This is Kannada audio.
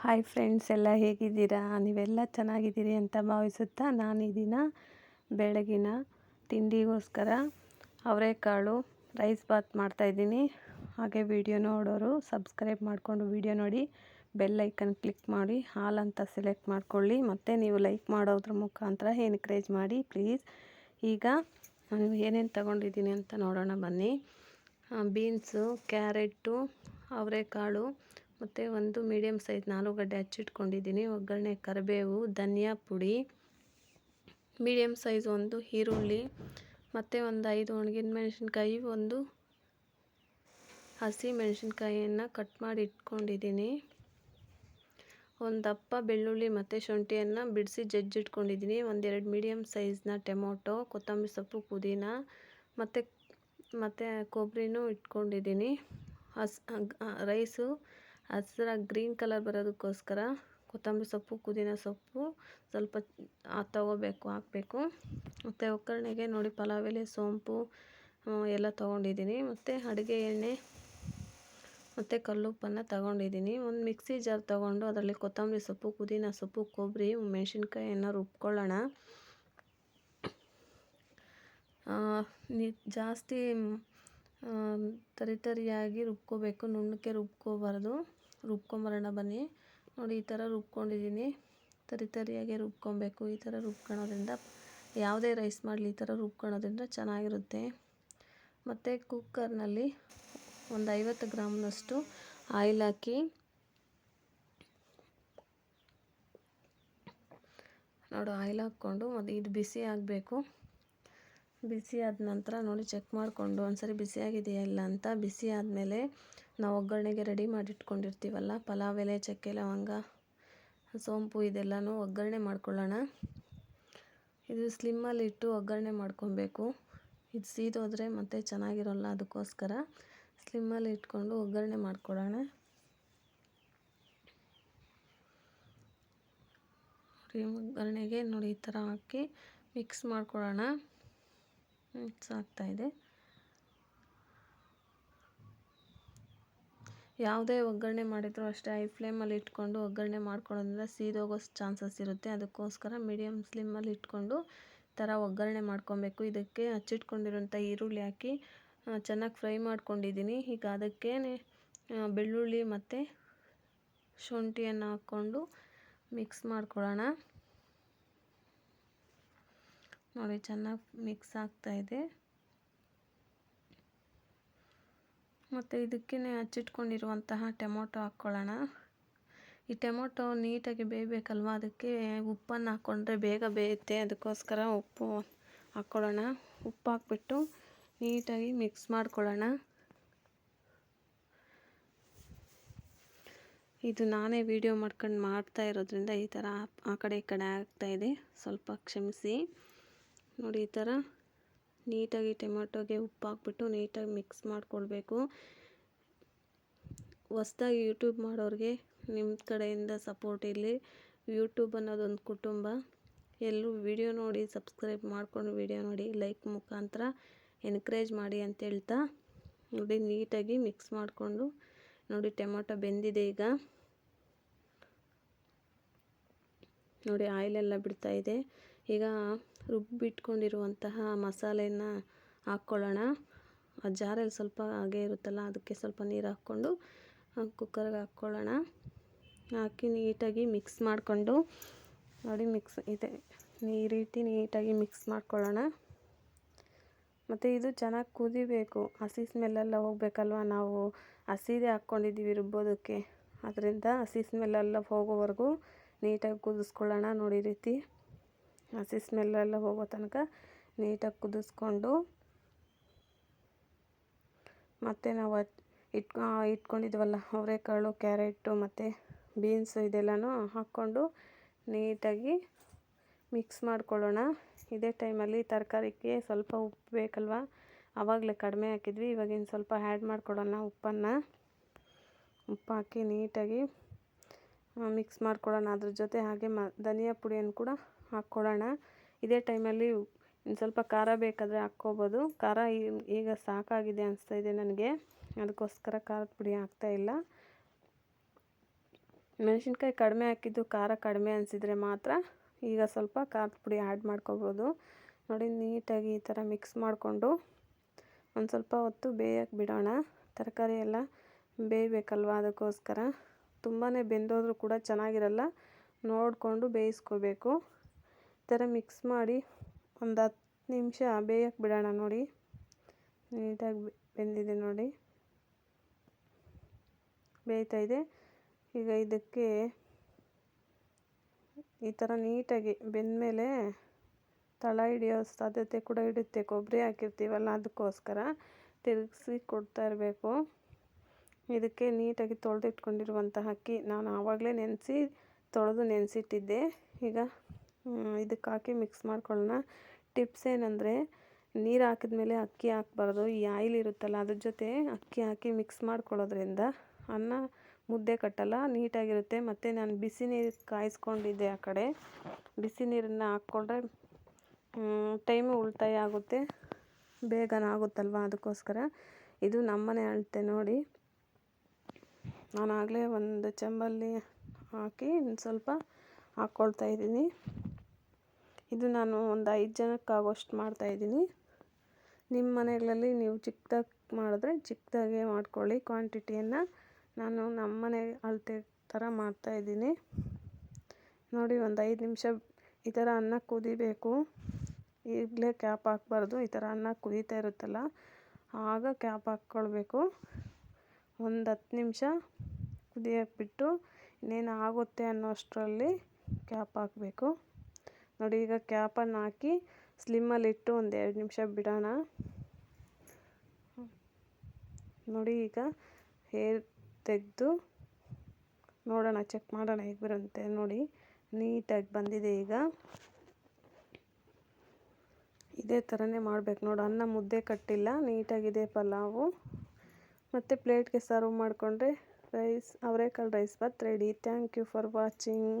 ಹಾಯ್ ಫ್ರೆಂಡ್ಸ್ ಎಲ್ಲ ಹೇಗಿದ್ದೀರಾ? ನೀವೆಲ್ಲ ಚೆನ್ನಾಗಿದ್ದೀರಿ ಅಂತ ಭಾವಿಸುತ್ತಾ ನಾನು ಈ ದಿನ ಬೆಳಗಿನ ತಿಂಡಿಗೋಸ್ಕರ ಅವರೆಕಾಳು ರೈಸ್ ಬಾತ್ ಮಾಡ್ತಾಯಿದ್ದೀನಿ ಹಾಗೆ ವಿಡಿಯೋ ನೋಡೋರು ಸಬ್ಸ್ಕ್ರೈಬ್ ಮಾಡಿಕೊಂಡು ವಿಡಿಯೋ ನೋಡಿ ಬೆಲ್ ಐಕನ್ ಕ್ಲಿಕ್ ಮಾಡಿ ಹಾಲಂತ ಸೆಲೆಕ್ಟ್ ಮಾಡ್ಕೊಳ್ಳಿ. ಮತ್ತು ನೀವು ಲೈಕ್ ಮಾಡೋದ್ರ ಮುಖಾಂತರ ಎನ್ಕರೇಜ್ ಮಾಡಿ ಪ್ಲೀಸ್ ಈಗ ನಾನು ಏನೇನು ತಗೊಂಡಿದ್ದೀನಿ ಅಂತ ನೋಡೋಣ ಬನ್ನಿ. ಬೀನ್ಸು ಕ್ಯಾರೆಟು ಅವರೆಕಾಳು ಮತ್ತು ಒಂದು ಮೀಡಿಯಮ್ ಸೈಜ್ ನಾಲೂಗಡ್ಡೆ ಹಚ್ಚಿಟ್ಕೊಂಡಿದ್ದೀನಿ. ಒಗ್ಗರಣೆ, ಕರಿಬೇವು, ಧನಿಯಾ ಪುಡಿ ಮೀಡಿಯಮ್ ಸೈಜ್ ಒಂದು ಈರುಳ್ಳಿ, ಮತ್ತು ಒಂದು ಐದು ಒಣಗಿದ ಮೆಣಸಿನ್ಕಾಯಿ ಒಂದು ಹಸಿ ಮೆಣಸಿನ್ಕಾಯಿಯನ್ನು ಕಟ್ ಮಾಡಿ ಇಟ್ಕೊಂಡಿದ್ದೀನಿ. ಒಂದು ದಪ್ಪ ಬೆಳ್ಳುಳ್ಳಿ ಮತ್ತು ಶುಂಠಿಯನ್ನು ಬಿಡಿಸಿ ಜಜ್ಜಿಟ್ಕೊಂಡಿದ್ದೀನಿ. ಒಂದೆರಡು ಮೀಡಿಯಮ್ ಸೈಜ್ನ ಟೊಮೊಟೊ, ಕೊತ್ತಂಬರಿ ಸೊಪ್ಪು, ಪುದೀನ, ಮತ್ತು ಮತ್ತು ಕೊಬ್ಬರಿನೂ ಇಟ್ಕೊಂಡಿದ್ದೀನಿ. ಹಸ್ ರೈಸು ಹಸ್ರ ಗ್ರೀನ್ ಕಲರ್ ಬರೋದಕ್ಕೋಸ್ಕರ ಕೊತ್ತಂಬರಿ ಸೊಪ್ಪು, ಪುದೀನ ಸೊಪ್ಪು ಸ್ವಲ್ಪ ತೊಗೋಬೇಕು, ಹಾಕಬೇಕು. ಮತ್ತು ಒಗ್ಗರಣೆಗೆ ನೋಡಿ ಪಲಾವ್ ಎಲೆ ಸೋಂಪು ಎಲ್ಲ ತೊಗೊಂಡಿದ್ದೀನಿ. ಮತ್ತು ಅಡುಗೆ ಎಣ್ಣೆ, ಮತ್ತು ಕಲ್ಲುಪ್ಪನ್ನು ತಗೊಂಡಿದ್ದೀನಿ. ಒಂದು ಮಿಕ್ಸಿ ಜಾರ್ ತೊಗೊಂಡು ಅದರಲ್ಲಿ ಕೊತ್ತಂಬರಿ ಸೊಪ್ಪು, ಪುದೀನ ಸೊಪ್ಪು, ಕೊಬ್ಬರಿ ಮೆಣಸಿನ್ಕಾಯಿಯನ್ನು ರುಬ್ಕೊಳ್ಳೋಣ. ನಿ ತರಿತರಿಯಾಗಿ ರುಬ್ಕೋಬೇಕು. ನುಣ್ಣಕ್ಕೆ ರುಬ್ಕೋಬಾರ್ದು. ರುಬ್ಕೊಂಬರೋಣ ಬನ್ನಿ. ನೋಡಿ, ಈ ಥರ ರುಬ್ಕೊಂಡಿದ್ದೀನಿ. ತರಿತರಿಯಾಗಿ ರುಬ್ಕೊಬೇಕು. ಈ ಥರ ರುಬ್ಕೊಳೋದ್ರಿಂದ ಯಾವುದೇ ರೈಸ್ ಮಾಡಲಿ, ಈ ಥರ ರುಬ್ಕೊಳೋದ್ರಿಂದ ಚೆನ್ನಾಗಿರುತ್ತೆ. ಮತ್ತು ಕುಕ್ಕರ್ನಲ್ಲಿ ಒಂದು ಐವತ್ತು ಗ್ರಾಮ್ನಷ್ಟು ಆಯಿಲ್ ಹಾಕಿ ನೋಡು, ಆಯಿಲ್ ಹಾಕ್ಕೊಂಡು ಅದು ಇದು ಬಿಸಿ ಆಗಬೇಕು. ಬಿಸಿ ಆದ ನಂತರ ನೋಡಿ ಚೆಕ್ ಮಾಡಿಕೊಂಡು ಒಂದ್ಸರಿ ಬಿಸಿಯಾಗಿದೆಯಾ ಇಲ್ಲ ಅಂತ ಬಿಸಿ ಆದಮೇಲೆ ನಾವು ಒಗ್ಗರಣೆಗೆ ರೆಡಿ ಮಾಡಿ ಇಟ್ಕೊಂಡಿರ್ತೀವಲ್ಲ ಪಲಾವ್ ಎಲೆ, ಚಕ್ಕೆ ಲವಂಗ, ಸೋಂಪು ಇದೆಲ್ಲನೂ ಒಗ್ಗರಣೆ ಮಾಡ್ಕೊಳ್ಳೋಣ. ಇದು ಸ್ಲಿಮ್ಮಲ್ಲಿ ಇಟ್ಟು ಒಗ್ಗರಣೆ ಮಾಡ್ಕೊಬೇಕು. ಇದು ಸೀದೋದ್ರೆ ಮತ್ತೆ ಚೆನ್ನಾಗಿರೋಲ್ಲ ಅದಕ್ಕೋಸ್ಕರ ಸ್ಲಿಮ್ಮಲ್ಲಿ ಇಟ್ಕೊಂಡು ಒಗ್ಗರಣೆ ಮಾಡ್ಕೊಳ್ಳೋಣ. ಒಗ್ಗರಣೆಗೆ ನೋಡಿ ಈ ಥರ ಹಾಕಿ ಮಿಕ್ಸ್ ಮಾಡ್ಕೊಳ್ಳೋಣ. ಮಿಕ್ಸ್ ಆಗ್ತಾಯಿದೆ ಯಾವುದೇ ಒಗ್ಗರಣೆ ಮಾಡಿದರೂ ಅಷ್ಟೇ ಐ ಫ್ಲೇಮಲ್ಲಿ ಇಟ್ಕೊಂಡು ಒಗ್ಗರಣೆ ಮಾಡ್ಕೊಳ್ಳೋದ್ರಿಂದ ಸೀದೋಗೋ ಚಾನ್ಸಸ್ ಇರುತ್ತೆ. ಅದಕ್ಕೋಸ್ಕರ ಮೀಡಿಯಮ್ ಸ್ಲಿಮ್ಮಲ್ಲಿ ಇಟ್ಕೊಂಡು ಥರ ಒಗ್ಗರಣೆ ಮಾಡ್ಕೊಬೇಕು. ಇದಕ್ಕೆ ಹಚ್ಚಿಟ್ಕೊಂಡಿರೋಂಥ ಈರುಳ್ಳಿ ಹಾಕಿ ಚೆನ್ನಾಗಿ ಫ್ರೈ ಮಾಡ್ಕೊಂಡಿದ್ದೀನಿ. ಈಗ ಅದಕ್ಕೆ ಬೆಳ್ಳುಳ್ಳಿ ಮತ್ತು ಶುಂಠಿಯನ್ನು ಹಾಕ್ಕೊಂಡು ಮಿಕ್ಸ್ ಮಾಡ್ಕೊಳ್ಳೋಣ. ನೋಡಿ, ಚೆನ್ನಾಗಿ ಮಿಕ್ಸ್ ಆಗ್ತಾಯಿದೆ ಮತ್ತು ಇದಕ್ಕೇ ಹಚ್ಚಿಟ್ಕೊಂಡಿರುವಂತಹ ಟೊಮೊಟೊ ಹಾಕ್ಕೊಳ್ಳೋಣ. ಈ ಟೊಮೊಟೊ ನೀಟಾಗಿ ಬೇಯಬೇಕಲ್ವ? ಅದಕ್ಕೆ ಉಪ್ಪನ್ನು ಹಾಕ್ಕೊಂಡ್ರೆ ಬೇಗ ಬೇಯುತ್ತೆ. ಅದಕ್ಕೋಸ್ಕರ ಉಪ್ಪು ಹಾಕ್ಕೊಳ್ಳೋಣ. ಉಪ್ಪು ಹಾಕ್ಬಿಟ್ಟು ನೀಟಾಗಿ ಮಿಕ್ಸ್ ಮಾಡ್ಕೊಳ್ಳೋಣ. ಇದು ನಾನೇ ವಿಡಿಯೋ ಮಾಡ್ಕೊಂಡು ಮಾಡ್ತಾ ಇರೋದ್ರಿಂದ ಈ ಥರ ಆ ಕಡೆ ಈ ಕಡೆ ಆಗ್ತಾಯಿದೆ ಸ್ವಲ್ಪ ಕ್ಷಮಿಸಿ. ನೋಡಿ ಈ ಥರ ನೀಟಾಗಿ ಟೊಮೆಟೊಗೆ ಉಪ್ಪು ಹಾಕ್ಬಿಟ್ಟು ನೀಟಾಗಿ ಮಿಕ್ಸ್ ಮಾಡಿಕೊಳ್ಬೇಕು. ಹೊಸ್ದಾಗಿ ಯೂಟ್ಯೂಬ್ ಮಾಡೋರಿಗೆ ನಿಮ್ಮ ಕಡೆಯಿಂದ ಸಪೋರ್ಟ್ ಇರಲಿ. ಯೂಟ್ಯೂಬ್ ಅನ್ನೋದೊಂದು ಕುಟುಂಬ. ಎಲ್ಲರೂ ವಿಡಿಯೋ ನೋಡಿ, ಸಬ್ಸ್ಕ್ರೈಬ್ ಮಾಡ್ಕೊಂಡು ವಿಡಿಯೋ ನೋಡಿ, ಲೈಕ್ ಮುಖಾಂತರ ಎನ್ಕರೇಜ್ ಮಾಡಿ ಅಂತ ಹೇಳ್ತಾ ನೋಡಿ ನೀಟಾಗಿ ಮಿಕ್ಸ್ ಮಾಡಿಕೊಂಡು ನೋಡಿ ಟೊಮೊಟೊ ಬೆಂದಿದೆ ಈಗ. ನೋಡಿ ಆಯಿಲೆಲ್ಲ ಬಿಡ್ತಾಯಿದೆ ಈಗ ರುಬ್ಬಿಟ್ಕೊಂಡಿರುವಂತಹ ಮಸಾಲೆನ ಹಾಕ್ಕೊಳ್ಳೋಣ. ಆ ಜಾರಲ್ಲಿ ಸ್ವಲ್ಪ ಹಾಗೆ ಇರುತ್ತಲ್ಲ, ಅದಕ್ಕೆ ಸ್ವಲ್ಪ ನೀರು ಹಾಕ್ಕೊಂಡು ಕುಕ್ಕರ್ಗೆ ಹಾಕ್ಕೊಳ್ಳೋಣ. ಹಾಕಿ ನೀಟಾಗಿ ಮಿಕ್ಸ್ ಮಾಡಿಕೊಂಡು, ನೋಡಿ ಮಿಕ್ಸ್ ಇದೆ. ಈ ರೀತಿ ನೀಟಾಗಿ ಮಿಕ್ಸ್ ಮಾಡ್ಕೊಳ್ಳೋಣ. ಮತ್ತು ಇದು ಚೆನ್ನಾಗಿ ಕುದಿಬೇಕು. ಹಸಿ ಸ್ಮೆಲ್ಲೆಲ್ಲ ಹೋಗ್ಬೇಕಲ್ವ? ನಾವು ಹಸಿದೇ ಹಾಕ್ಕೊಂಡಿದ್ದೀವಿ ರುಬ್ಬೋದಕ್ಕೆ. ಅದರಿಂದ ಹಸಿ ಸ್ಮೆಲ್ಲೆಲ್ಲ ಹೋಗೋವರೆಗೂ ನೀಟಾಗಿ ಕುದಿಸ್ಕೊಳ್ಳೋಣ, ನೋಡಿ ರೀತಿ. ಹಸಿ ಸ್ಮೆಲ್ಲೆಲ್ಲ ಹೋಗೋ ತನಕ ನೀಟಾಗಿ ಕುದಿಸ್ಕೊಂಡು ಮತ್ತು ನಾವು ಇಟ್ಕೊ ಇಟ್ಕೊಂಡಿದ್ವಲ್ಲ ಅವರೆಕಾಳು, ಕ್ಯಾರೆಟು ಮತ್ತು ಬೀನ್ಸು ಇದೆಲ್ಲನೂ ಹಾಕ್ಕೊಂಡು ನೀಟಾಗಿ ಮಿಕ್ಸ್ ಮಾಡ್ಕೊಳ್ಳೋಣ. ಇದೇ ಟೈಮಲ್ಲಿ ತರಕಾರಿಗೆ ಸ್ವಲ್ಪ ಉಪ್ಪು ಬೇಕಲ್ವ? ಆವಾಗಲೇ ಕಡಿಮೆ ಹಾಕಿದ್ವಿ, ಇವಾಗಿನ ಸ್ವಲ್ಪ ಆ್ಯಡ್ ಮಾಡ್ಕೊಳ್ಳೋಣ ಉಪ್ಪನ್ನು. ಉಪ್ಪು ಹಾಕಿ ನೀಟಾಗಿ ಮಿಕ್ಸ್ ಮಾಡ್ಕೊಳ್ಳೋಣ ಅದ್ರ ಜೊತೆ ಹಾಗೆ ಮ, ಧನಿಯಾ ಪುಡಿಯನ್ನು ಕೂಡ ಹಾಕ್ಕೊಳ್ಳೋಣ ಇದೇ ಟೈಮಲ್ಲಿ ಇನ್ನು ಸ್ವಲ್ಪ ಖಾರ ಬೇಕಾದರೆ ಹಾಕ್ಕೋಬೋದು. ಖಾರ ಈಗ ಸಾಕಾಗಿದೆ ಅನಿಸ್ತಾ ಇದೆ ನನಗೆ. ಅದಕ್ಕೋಸ್ಕರ ಖಾರದ ಪುಡಿ ಹಾಕ್ತಾಯಿಲ್ಲ ಮೆಣಸಿನ್ಕಾಯಿ ಕಡಿಮೆ ಹಾಕಿದ್ದು ಖಾರ ಕಡಿಮೆ ಅನಿಸಿದರೆ ಮಾತ್ರ ಈಗ ಸ್ವಲ್ಪ ಖಾರದ ಪುಡಿ ಆ್ಯಡ್ ಮಾಡ್ಕೋಬೋದು. ನೋಡಿ, ನೀಟಾಗಿ ಈ ಥರ ಮಿಕ್ಸ್ ಮಾಡಿಕೊಂಡು ಒಂದು ಸ್ವಲ್ಪ ಹೊತ್ತು ಬೇಯಕ್ಕೆ ಬಿಡೋಣ. ತರಕಾರಿ ಎಲ್ಲ ಬೇಯಬೇಕಲ್ವ ಅದಕ್ಕೋಸ್ಕರ? ತುಂಬಾ ಬೆಂದೋದ್ರೂ ಕೂಡ ಚೆನ್ನಾಗಿರಲ್ಲ. ನೋಡಿಕೊಂಡು ಬೇಯಿಸ್ಕೋಬೇಕು. ಈ ಥರ ಮಿಕ್ಸ್ ಮಾಡಿ ಒಂದು ಹತ್ತು ನಿಮಿಷ ಬೇಯಕ್ಕೆ ಬಿಡೋಣ ನೋಡಿ. ನೀಟಾಗಿ ಬೆಂದಿದೆ ನೋಡಿ. ಬೇಯ್ತಾ ಇದೆ. ಈಗ ಇದಕ್ಕೆ ಈ ಥರ ನೀಟಾಗಿ ಬೆಂದಮೇಲೆ ತಳ ಹಿಡಿಯೋ ಸಾಧ್ಯತೆ ಕೂಡ ಇಡುತ್ತೆ ಕೊಬ್ಬರಿ ಹಾಕಿರ್ತೀವಲ್ಲ ಅದಕ್ಕೋಸ್ಕರ ತಿರುಗಿಸಿ ಕೊಡ್ತಾ ಇರಬೇಕು. ಇದಕ್ಕೆ ನೀಟಾಗಿ ತೊಳೆದಿಟ್ಕೊಂಡಿರುವಂತಹ ಅಕ್ಕಿ ನಾನು ಆವಾಗಲೇ ನೆನೆಸಿ ತೊಳೆದು ನೆನೆಸಿಟ್ಟಿದ್ದೆ. ಈಗ ಇದಕ್ಕೆ ಹಾಕಿ ಮಿಕ್ಸ್ ಮಾಡ್ಕೊಳ್ಳೋಣ. ಟಿಪ್ಸ್ ಏನಂದರೆ, ನೀರು ಹಾಕಿದ ಮೇಲೆ ಅಕ್ಕಿ ಹಾಕ್ಬಾರ್ದು. ಈ ಆಯಿಲ್ ಇರುತ್ತಲ್ಲ, ಅದ್ರ ಜೊತೆ ಅಕ್ಕಿ ಹಾಕಿ ಮಿಕ್ಸ್ ಮಾಡ್ಕೊಳ್ಳೋದ್ರಿಂದ ಅನ್ನ ಮುದ್ದೆ ಕಟ್ಟಲ್ಲ, ನೀಟಾಗಿರುತ್ತೆ. ಮತ್ತು ನಾನು ಬಿಸಿ ನೀರು ಕಾಯಿಸ್ಕೊಂಡಿದ್ದೆ ಆ ಕಡೆ. ಬಿಸಿ ನೀರನ್ನು ಹಾಕ್ಕೊಂಡ್ರೆ ಟೈಮು ಉಳಿತಾಯ ಆಗುತ್ತೆ. ಬೇಗನೆ ಆಗುತ್ತಲ್ವ ಅದಕ್ಕೋಸ್ಕರ. ಇದು ನಮ್ಮನೆ ಅಳತೆ ನೋಡಿ. ನಾನು ಆಗಲೇ ಒಂದು ಚೆಂಬಲ್ಲಿ ಹಾಕಿ ಸ್ವಲ್ಪ ಹಾಕ್ಕೊಳ್ತಾ ಇದ್ದೀನಿ. ಇದು ನಾನು ಒಂದು ಐದು ಜನಕ್ಕೆ ಆಗೋಷ್ಟು ಮಾಡ್ತಾಯಿದ್ದೀನಿ ನಿಮ್ಮ ಮನೆಗಳಲ್ಲಿ ನೀವು ಚಿಕ್ಕದಾಗಿ ಮಾಡಿದ್ರೆ ಚಿಕ್ಕದಾಗೆ ಮಾಡ್ಕೊಳ್ಳಿ. ಕ್ವಾಂಟಿಟಿಯನ್ನು ನಾನು ನಮ್ಮ ಮನೆ ಅಳತೆ ಥರ ಮಾಡ್ತಾಯಿದ್ದೀನಿ ನೋಡಿ, ಒಂದು ಐದು ನಿಮಿಷ ಈ ಥರ ಅನ್ನ ಕುದಿಬೇಕು. ಈಗಲೇ ಕ್ಯಾಪ್ ಹಾಕ್ಬಾರ್ದು. ಈ ಥರ ಅನ್ನ ಕುದೀತಾ ಇರುತ್ತಲ್ಲ, ಆಗ ಕ್ಯಾಪ್ ಹಾಕ್ಕೊಳ್ಬೇಕು. ಒಂದು ಹತ್ತು ನಿಮಿಷ ಕುದಿಯೋಕೆ ಬಿಟ್ಟು ಇನ್ನೇನು ಆಗುತ್ತೆ ಅನ್ನೋ ಅಷ್ಟರಲ್ಲಿ ಕ್ಯಾಪ್ ಹಾಕಬೇಕು. ನೋಡಿ, ಈಗ ಕ್ಯಾಪನ್ನು ಹಾಕಿ ಸ್ಲಿಮ್ಮಲ್ಲಿಟ್ಟು ಒಂದು ಎರಡು ನಿಮಿಷ ಬಿಡೋಣ. ನೋಡಿ, ಈಗ ಹೇರ್ ತೆಗೆದು ನೋಡೋಣ ಚೆಕ್ ಮಾಡೋಣ ಹೇಗೆ ಬರುತ್ತೆ ನೋಡಿ. ನೀಟಾಗಿ ಬಂದಿದೆ ಈಗ. ಇದೇ ಥರನೇ ಮಾಡಬೇಕು. ನೋಡು, ಅನ್ನ ಮುದ್ದೆ ಕಟ್ಟಿಲ್ಲ, ನೀಟಾಗಿದೆ ಪಲಾವು. ಮತ್ತು ಪ್ಲೇಟ್ಗೆ ಸರ್ವ್ ಮಾಡಿಕೊಂಡ್ರೆ rice ಅವರೇಕಾಳು rice bath ready. Thank you for watching